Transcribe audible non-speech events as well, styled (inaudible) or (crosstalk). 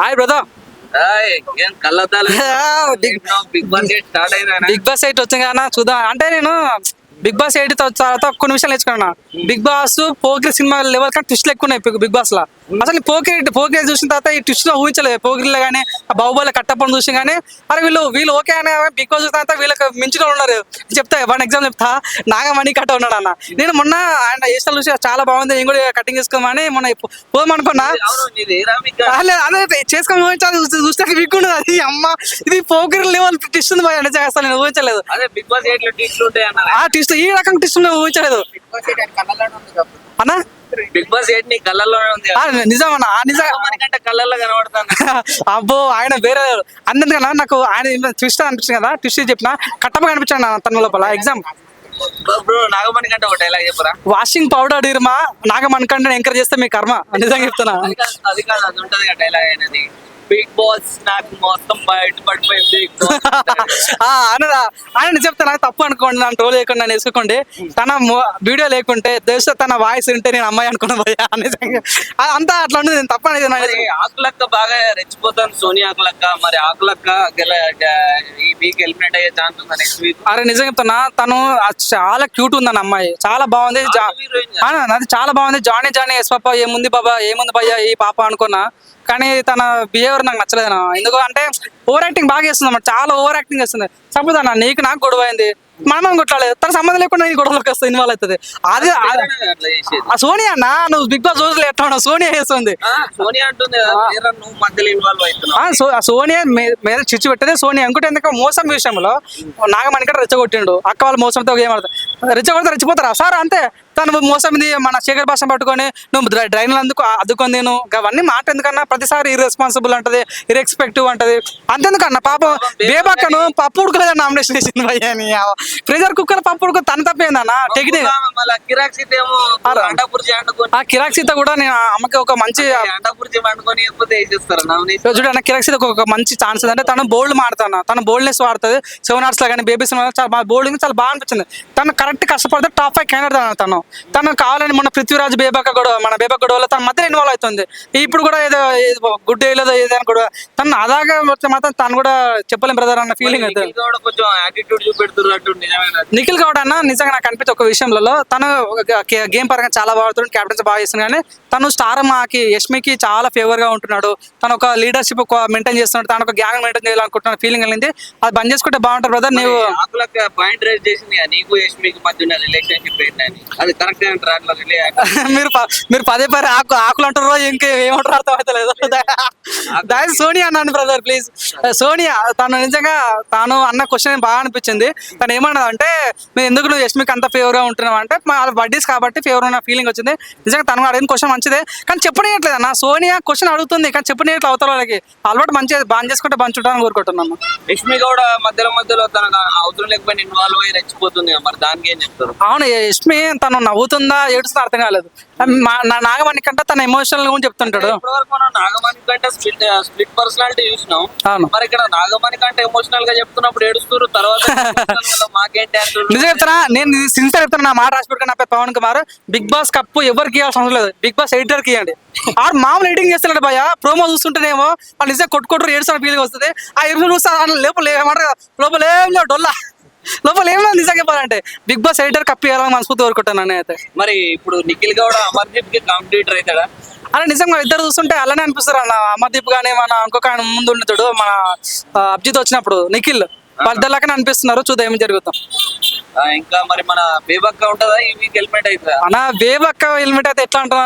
Hi brother ఏయ్, ఏం కళ్ళద్దాలు? Big big boss eight start అయిందా బిగ్ బాస్ ఎయిట్ వచ్చింది కదా చూద్దాం. అంటే నేను బిగ్ బాస్ ఎయిట్ తర్వాత కొన్ని విషయాలు నేర్చుకున్నా Bigg Boss Pokiri cinema level కానీ ట్విస్ట్లు ఎక్కువ ఉన్నాయి బిగ్ బాస్లో అసలు పోకిరి పోకిరి చూసిన తర్వాత ఈ ట్విస్ట్లో ఊహించలేదు. పోకిరిలో కానీ ఆ బాహుబలి కట్టప్పని చూసి కానీ అరే వీళ్ళు వీళ్ళు ఓకే అని బిగ్ బాస్ చూసిన తర్వాత వీళ్ళకి మించిన ఉన్నారు. చెప్తా వన్ ఎగ్జామ్ చెప్తా. నాగమణి కట్ట ఉన్నాడు అన్న. నేను మొన్న ఆయన ఇష్టాలు చూసి చాలా బాగుంది. నేను కూడా కటింగ్ చేసుకోమని మొన్న పోదామనుకున్నా రామిక అదే చేసుకొని ఊహించాలి. చూస్తే వీక్ ఉండదు అది అమ్మ ఇది పోకిరి లెవెల్ ట్విస్ట్ ఉంది అసలు నేను ఊహించలేదు. బిగ్ ఆ ట్విస్ట్ ఈ రకం ఊహించలేదు. అన్నా? బిగ్ బాస్ ఎయిట్ నీ కళ్ళల్లోనే ఉంది. నిజం అన్న నిజం. మనకంటే కళ్ళల్లో కనబడుతుంది. (laughs) అబ్బో ఆయన వేరే అందరికన్నా నాకు ఆయన ట్విస్ట్ అనిపించింది కదా ట్విస్ట్ చెప్పిన కట్టపగా అనిపించాడు నా తన లోపల ఎగ్జామ్ బ్రో నాగమణి కంటే ఒక డైలాగ్ చెప్పరా? వాషింగ్ పౌడర్ ఇరుమా నాగమనుకంటే ఎంకరేజ్ చేస్తే మీ కర్మ. నిజంగా చెప్తున్నా. అది కాదు అది ఉంటది డైలాగ్ అనేది. బిగ్ బాస్ నాకు మొత్తం బయట పడిపోయింది. బిగ్ (laughs) బాస్ ఆ, ఆయన ఆయన చెప్తే నాకు తప్పు అనుకోండి నన్ను ట్రోల్ చేయకుండా నన్ను వేసుకోండి తన వీడియో లేకుంటే దేశ తన వాయిస్ వింటే నేను అమ్మాయి అనుకున్నా (laughs) ఆ, అంతా అట్లా ఉండదు నేను తప్పు అనేది ఆకులక్క బాగా రెచ్చిపోతాను సోనియా ఆకులక్క. మరి ఆకులక్క గెల ఈ వీక్ ఎలిమినేట్ అయ్యే ఛాన్స్ ఉందా నెక్స్ట్ వీక్ అరే నిజం చెప్తున్నా తను చాలా క్యూట్ ఉందన్న అమ్మాయి. చాలా బాగుంది అది చాలా బాగుంది. జానీ జానీ ఎస్ పాప ఏముంది బాబా ఏముంది భయ్యా ఈ పాప అనుకున్నా. కానీ తన బిహేవియర్ నాకు నచ్చలేదు అన్న. ఎందుకు అంటే ఓవర్ యాక్టింగ్ బాగా చేస్తుంది అన్నమాట. చాలా ఓవర్ యాక్టింగ్ చేస్తుంది. సపోజ్ అన్న నీకు నాకు గొడవ అయింది. మనం కొట్లాలేదు తన సంబంధం లేకుండా నీ గొడవలకు వస్తుంది ఇన్వాల్వ్ అవుతుంది. అది ఆ సోనియా అన్న నువ్వు బిగ్ బాస్ రోజులు ఎట్లా ఉన్నావు? సోనియా చేస్తుంది. సోనియా మీద చిచ్చు పెట్టేదే సోనియా. ఇంకోటి ఎందుకు మోసం విషయంలో నాగమణి కూడా రెచ్చగొట్టిండు. అక్క వాళ్ళు మోసంతో ఏం ఆడతారు రెచ్చగొడితే రెచ్చిపోతారా? సార్ అంతే. తను మోసం ఇది మన శేఖర్ భాష పట్టుకొని నువ్వు డ్రై- డ్రైన్లు అందుకు అద్దుకొని నేను అవన్నీ మాట ఎందుకన్నా ప్రతిసారి ఇర్రెస్పాన్సిబుల్ అంటది ఇరెక్స్పెక్టివ్ అంటది. అంతెందుకన్నా? పాపం బేబాక్కను పప్పు ఉడకలేదు నామినేషన్ చేసింది భయ్యాని ప్రెజర్ కుక్కర్ పప్పు ఉడక తన తప్పేందన్న టెక్నిక్. ఆ కిరాక్ సీత కూడా నేను అమ్మకి ఒక మంచి చూడండి కిరాక్ సీత ఒక మంచి ఛాన్స్ అంటే తను బోల్డ్ మాడుతాను తను బోల్డ్నెస్ వాడుతుంది. సెవెన్ అవర్స్లో కానీ బేబీస్ చాలా బోల్డింగ్ చాలా బాగా అనిపించింది. తను కరెక్ట్ కష్టపడితే టాప్ ఫైవ్ క్యాండిడేట్ తను తను కావాలని మన పృథ్వీరాజ్ బేబాక గొడవ మన బేబాక గొడవలో తన మధ్య ఇన్వాల్వ్ అవుతుంది. ఇప్పుడు కూడా ఏదో గుడ్ ఏదో ఏదైనా గొడవ. తను అదాగా మాత్రం తను కూడా చెప్పలేం బ్రదర్ అన్న ఫీలింగ్ అయితే. నిఖిల్ గౌడ్ అన్న నిజంగా నాకు అనిపించే ఒక విషయంలో తను గేమ్ పరంగా చాలా బాగా ఆడుతున్నాడు క్యాప్టెన్స్ బాగా చేస్తున్నాడు కానీ తను స్టార్ మాకి యష్మికి చాలా ఫేవర్గా ఉంటున్నాడు. తను ఒక లీడర్షిప్ మెయింటైన్ చేస్తున్నాడు తను ఒక గ్యాంగ్ మెయింటైన్ చేయాలనుకుంటున్న ఫీలింగ్ వెళ్ళింది అది బంద్ చేసుకుంటే బాగుంటుంది బ్రదర్ నీవు ఆకులక్క పాయింట్ రేజ్ చేసింది నీకు యష్మికి మధ్య ఉన్న రిలేషన్షిప్ ఏంటని. అది కరెక్ట్ అంటారు అట్లా రిలే మీరు మీరు పదే పదే ఆకు ఆకులు అంటారో ఇంకే ఏమంటారో అర్థం అవుతలేదు దాని (laughs) సోనియా అన్నాను బ్రదర్ ప్లీజ్ సోనియా తను నిజంగా తాను అన్న క్వశ్చన్ బాగా అనిపించింది. తను ఏమన్నది అంటే మేము ఎందుకు నువ్వు యష్మికి అంత ఫేవర్గా ఉంటున్నావు? అంటే మా బడ్డీస్ కాబట్టి ఫేవర్ ఉన్న ఫీలింగ్ వచ్చింది. నిజంగా తను అడిగిన క్వశ్చన్ మంచిదే. కానీ చెప్పనీయట్లేదు అన్న. సోనియా క్వశ్చన్ అడుగుతుంది కానీ చెప్పనీయట్లేదు అవతల వాళ్ళకి. అలవాటు మంచిగా బాగా చేసుకుంటే పంచుంటాను కోరుకుంటున్నాను యష్మి కూడా మధ్యలో మధ్యలో తన అవసరం లేకపోయినా ఇన్వాల్వ్ అయ్యి రెచ్చిపోతుంది మరి. దానికి అవును యష్మి తను నవ్వుతుందా ఏడుస్తుందా అర్థం కాలేదు. నా నాగమణి కంటే తన ఎమోషనల్గా చెప్తుంటాడు. నాగమణి కంటే స్ప్లిట్ స్ప్లిట్ పర్సనాలిటీ చూసినాం. అవును. మరి ఇక్కడ నాగమణి కంటే ఎమోషనల్గా చెప్తున్నప్పుడు ఏడుస్తారు తర్వాత (laughs) మాకేంటి నిజం చెప్తున్నా నేను సిన్సియర్ చెప్తున్నా నా మాట రాసి పెట్టుకుని నా పేరు Pavan Kumar. Big boss cup ఎవరికి ఇవ్వాల్సిన అవసరం లేదు. బిగ్ బాస్ ఎడిటర్కి ఇవ్వండి. ఆడు మామూలు ఎడిటింగ్ చేస్తున్నాడు భయ ప్రోమో చూస్తుంటేనేమో వాళ్ళు నిజంగా కొట్టుకుంటారు ఏడుస్తున్న ఫీలింగ్ వస్తుంది. ఆ ఎరువులు చూస్తా లోపల ఏమంటారు లోపల ఏం డొల్లా. లోపల ఏం లేదు నిజంగా చెప్పాలంటే. బిగ్ బాస్ ఎడిటర్ కప్పు ఇవ్వాలని మనస్ఫూర్తి కోరుకుంటాను నేనైతే మరి ఇప్పుడు నిఖిల్ గౌడ అమర్దీప్కి కాంపిటీటర్ అవుతాడా? అలా నిజంగా ఇద్దరు చూస్తుంటే అలానే అనిపిస్తారు అన్న. అమర్దీప్ గానీ మన ఇంకొక ఆయన ముందు ఉండతాడు మన అభిజిత్ వచ్చినప్పుడు నిఖిల్. వాళ్ళిద్దరిలాగానే అనిపిస్తున్నారు. చూద్దాం ఏం జరుగుతాం. ఇంకా మరి మన బేబక్క ఉంటుందా? ఈ వీక్ హెల్మెట్ అవుతుందా? అన్న వేవ్ అక్క హెల్మెట్ అయితే ఎట్లా అంటున్నా